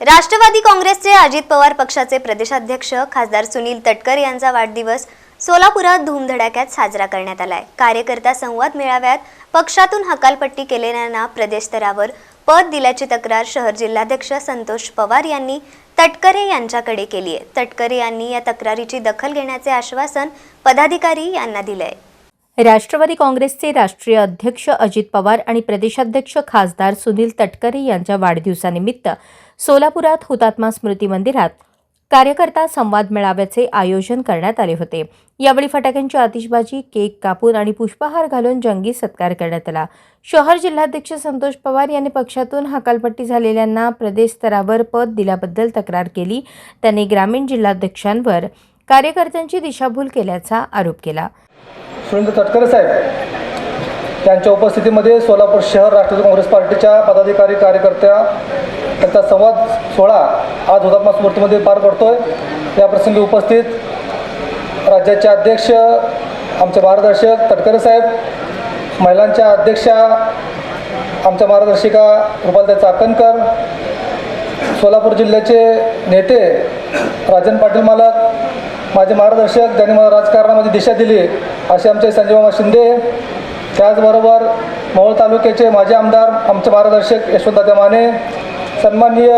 राष्ट्रवादी काँग्रेसचे अजित पवार पक्षाचे प्रदेशाध्यक्ष खासदार सुनील तटकर यांचा वाढदिवस सोलापुरात धूमधडाक्यात साजरा करण्यात आलाय. कार्यकर्ता संवाद मेळाव्यात पक्षातून हकालपट्टी केलेल्यांना प्रदेशस्तरावर पद दिल्याची तक्रार शहर जिल्हाध्यक्ष संतोष पवार यांनी तटकरे यांच्याकडे केली आहे तटकरे यांनी या तक्रारीची दखल घेण्याचे आश्वासन पदाधिकारी यांना दिलंय. राष्ट्रवादी काँग्रेसचे राष्ट्रीय अध्यक्ष अजित पवार आणि प्रदेशाध्यक्ष खासदार सुनील तटकरे यांच्या वाढदिवसानिमित्त सोलापुरात हुतात्मा स्मृती मंदिरात कार्यकर्ता संवाद मेळाव्याचे आयोजन करण्यात आले होते. यावेळी फटाक्यांची आतिषबाजी केक कापून आणि पुष्पहार घालून जंगी सत्कार करण्यात आला. शहर जिल्हाध्यक्ष संतोष पवार यांनी पक्षातून हकालपट्टी झालेल्यांना प्रदेश स्तरावर पद दिल्याबद्दल तक्रार केली. त्यांनी ग्रामीण जिल्हाध्यक्षांवर कार्यकर्त्यांची दिशाभूल केल्याचा आरोप केला. सुरेंद्र तटकरे साहेब त्यांच्या उपस्थितीमध्ये सोलापूर शहर राष्ट्रवादी काँग्रेस पार्टीच्या पदाधिकारी कार्यकर्त्या त्यांचा संवाद सोहळा आज हुतात्मा स्मृतीमध्ये पार पडतो आहे प्रसंगी उपस्थित राज्याचे अध्यक्ष आमचे मार्गदर्शक तटकरे साहेब महिलांच्या अध्यक्षा आमच्या मार्गदर्शिका रुपालताई चाकणकर सोलापूर जिल्ह्याचे नेते राजन पाटील मालक माझे मार्गदर्शक ज्यांनी मला राजकारणामध्ये दिशा दिली असे आमचे संजय शिंदे त्याचबरोबर मोहोळ तालुक्याचे माजी आमदार आमचे मार्गदर्शक यशवंतदादा माने सन्माननीय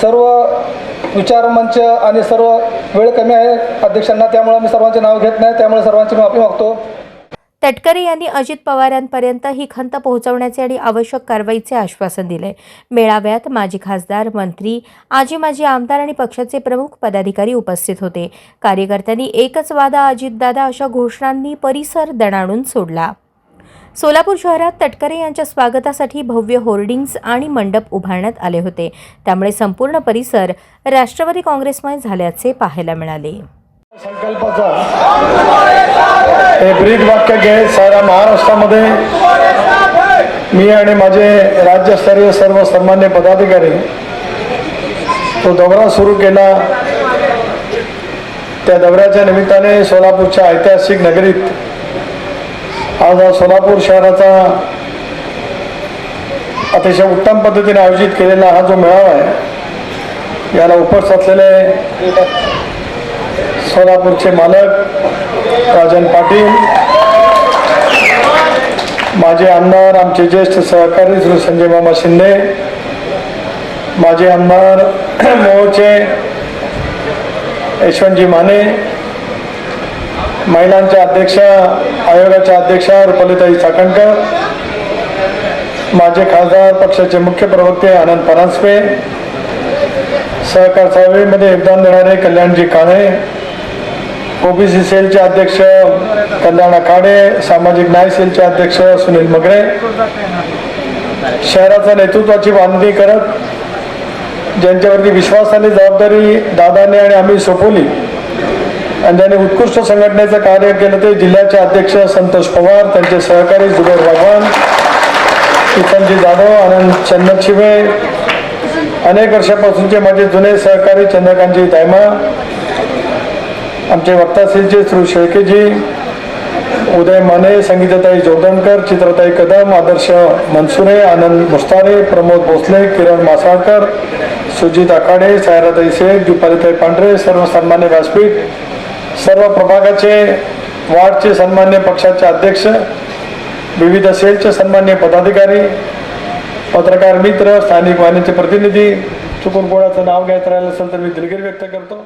सर्व विचारमंच आणि सर्व वेळ कमी आहे अध्यक्षांना त्यामुळे मी सर्वांचे नाव घेत नाही त्यामुळे सर्वांची माफी मागतो. तटकरे यांनी अजित पवारांपर्यंत ही खंत पोहोचवण्याचे आणि आवश्यक कारवाईचे आश्वासन दिले. मेळाव्यात माजी खासदार मंत्री आजी माजी आमदार आणि पक्षाचे प्रमुख पदाधिकारी उपस्थित होते. कार्यकर्त्यांनी एकच वादा अजितदादा अशा घोषणांनी परिसर दणाणून सोडला. सोलापूर शहरात तटकरे यांच्या स्वागतासाठी भव्य होर्डिंग्ज आणि मंडप उभारण्यात आले होते. त्यामुळे संपूर्ण परिसर राष्ट्रवादी काँग्रेसमय झाल्याचे पाहायला मिळाले. संकल्पाचा. हे ब्रीद वाक्य घेत साऱ्या महाराष्ट्रामध्ये. मी आणि माझे राज्यस्तरीय सर्व सन्मान्य पदाधिकारी तो दौरा सुरू केला. त्या दौऱ्याच्या निमित्ताने सोलापूरच्या ऐतिहासिक नगरीत आज हा सोलापूर शहराचा अतिशय उत्तम पद्धतीने आयोजित केलेला हा जो मेळावा आहे याला उपस्थित असलेले सोलापूरचे मालक राजन पाटील माझे आमदार आमचे ज्येष्ठ सहकारी श्री संजय मामा शिंदे माझे आमदार मोहचे यशवंतजी माने महिलांच्या अध्यक्षा आयोगाच्या अध्यक्षा रुपलिताई चाकणकर माझे खासदार पक्षाचे मुख्य प्रवक्ते आनंद परांजपे सहकार चळवळीमध्ये योगदान देणारे कल्याणजी काळे ओबीसी सेलचे अध्यक्ष कल्याण आखाडे सामाजिक न्याय सेलचे अध्यक्ष सुनील मगरे. शहराचा नेतृत्वाची बांधणी करत ज्यांच्यावरती विश्वासाने जबाबदारी दादाने आणि आम्ही सोपवली आणि ज्यांनी उत्कृष्ट संघटनेचं कार्य केलं ते जिल्ह्याचे अध्यक्ष संतोष पवार त्यांचे सहकारी जुबेर भगवान किसनजी जाधव आनंद चंदन शिवे अनेक वर्षापासूनचे माझे जुने सहकारी चंद्रकांतजी दायमा आमचे वक्ता शेलचे श्री शेळकेजी उदय माने संगीताताई जोगदणकर चित्रताई कदम आदर्श मनसुरे आनंद मुस्तारे प्रमोद भोसले किरण मासाळकर सुजित आखाडे सायराताई शेख दीपालीताई पांढरे सर्व सन्मान्य व्यासपीठ सर्व प्रभागाचे वार्डचे सन्मान्य पक्षाचे अध्यक्ष विविध सेलचे सन्मान्य पदाधिकारी पत्रकार मित्र स्थानिक वाहिनीचे प्रतिनिधी चुकून कोणाचं नाव घ्यायचं राहिलं असेल तर मी दिलगिरी व्यक्त करतो.